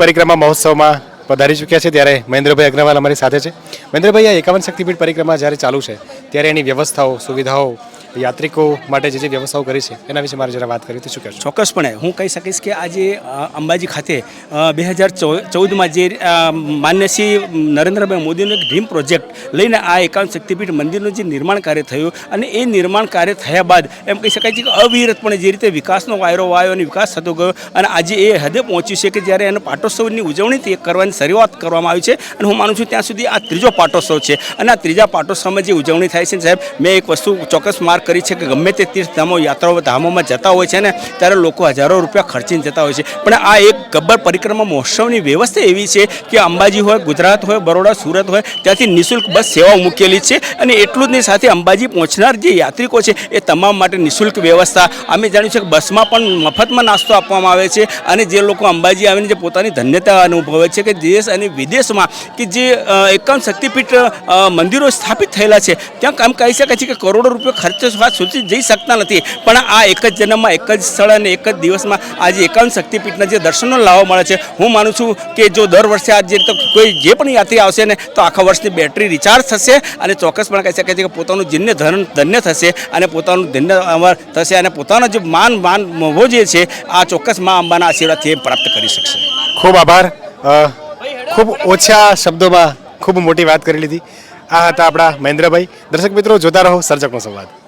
પરિક્રમા મહોત્સવમાં પધારી ચૂક્યા છે ત્યારે મહેન્દ્રભાઈ અગ્રવાલ અમારી સાથે છે. મહેન્દ્રભાઈ, આ એકાવન શક્તિપીઠ પરિક્રમા જ્યારે ચાલુ છે, ત્યારે એની વ્યવસ્થાઓ, સુવિધાઓ યાત્રિકો માટે જે જે વ્યવસ્થાઓ કરી છે, એના વિશે મારે જરા વાત કરી તો શું કહેશો? ચોક્કસપણે. હું કહી શકીશ કે આજે અંબાજી ખાતે બે હજાર ચૌદમાં જે માન્ય શ્રી નરેન્દ્રભાઈ મોદીનો એક ડ્રીમ પ્રોજેક્ટ લઈને આ એકાવન શક્તિપીઠ મંદિરનું જે નિર્માણ કાર્ય થયું અને એ નિર્માણ કાર્ય થયા બાદ એમ કહી શકાય છે કે અવિરતપણે જે રીતે વિકાસનો વાયરો વાયો અને વિકાસ થતો ગયો અને આજે એ હદે પહોંચ્યું છે કે જ્યારે એનો પાટોત્સવની ઉજવણી તે કરવાની શરૂઆત કરવામાં આવી છે અને હું માનું છું ત્યાં સુધી આ ત્રીજો પાટોત્સવ છે. અને આ ત્રીજા પાટોત્સવમાં જે ઉજવણી થાય છે સાહેબ, મેં એક વસ્તુ ચોક્કસ માર્ક કરી છે કે ગમે તે તીર્થધામો, યાત્રાઓ ધામોમાં જતા હોય છે ને, ત્યારે લોકો હજારો રૂપિયા ખર્ચીને જતા હોય છે. પણ આ એક ગબ્બર પરિક્રમા મહોત્સવની વ્યવસ્થા એવી છે કે અંબાજી હોય, ગુજરાત હોય, બરોડા, સુરત હોય, ત્યાંથી નિઃશુલ્ક બસ સેવાઓ મૂકેલી છે અને એટલું જ નહીં, સાથે અંબાજી પહોંચનાર જે યાત્રિકો છે એ તમામ માટે નિઃશુલ્ક વ્યવસ્થા. અમે જાણ્યું છે કે બસમાં પણ મફતમાં નાસ્તો આપવામાં આવે છે અને જે લોકો અંબાજી આવીને જે પોતાની ધન્યતા અનુભવે છે કે દેશ અને વિદેશમાં કે જે એકમ શક્તિપીઠ મંદિરો સ્થાપિત થયેલા છે, ત્યાં કામ કહી શકાય છે કે કરોડો રૂપિયા ખર્ચ સ્વાદ સુધી જઈ શકતા નથી. પણ આ એક જ જન્મમાં, એક જ સ્થળ અને એક જ દિવસમાં આજે એકાવન શક્તિપીઠના જે દર્શનનો લાવો મળે છે. હું માનું છું કે જો દર વર્ષે આ જે કોઈ જે પણ યાત્રી આવશે ને, તો આખા વર્ષની બેટરી રિચાર્જ થશે અને ચોક્કસપણે કહી શકાય છે કે પોતાનું જીન્ય ધન, ધન્ય થશે અને પોતાનું ધન્ય અમર થશે અને પોતાનો જે માન માન મોભો જે છે, આ ચોક્કસ મા અંબાના આશીર્વાદથી પ્રાપ્ત કરી શકશે. ખૂબ આભાર. ખૂબ ઓછા શબ્દોમાં ખૂબ મોટી વાત કરી લીધી. આ હતા આપણા મહેન્દ્રભાઈ. દર્શક મિત્રો, જોતા રહો સર્જકનો સંવાદ.